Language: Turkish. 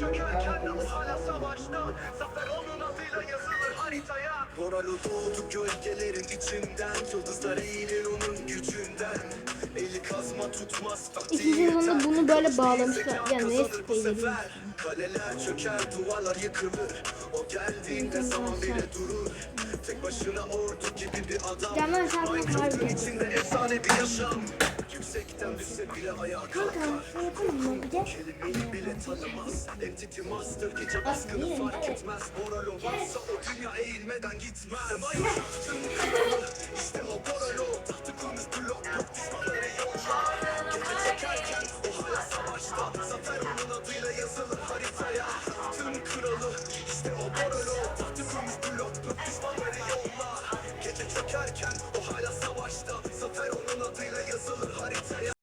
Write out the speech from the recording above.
çökerken o hala savaşta. Zafer onun adıyla yazılır haritaya. Moralı doğdu gölgelerin içinden. Yıldızlar eğilir onun gücünden. Eli kazma tutmaz taktiği İkinci sezonda yeter. bunu böyle bağlamışlar. değilse Yani kazanır neyse bu spoiler sefer. Kaleler çöker duvarlar yıkılır. O geldiğinde zaman bile durur. Tek başına ordu gibi bir adam. Canan şarkı içinde efsane bir yaşam Yüksekten düşse bile ayağa kalkar. Şey yapalım mı? Bir de? Kelimeyi bile tanımaz. Entity Master gece baskını yine, fark evet. etmez. Moral olmazsa o dünya eğilmeden gitmez. Minecraft'ın kralı işte o moral o. Tahtı kurmuş blok blok düşmanları yollar. Gece çekerken o hala savaşta. Zafer onun adıyla yazılır haritaya. Tüm kralı. İşte o moral o. Tahtı kurmuş blok blok düşmanları yollar. Gece çekerken o hala savaşta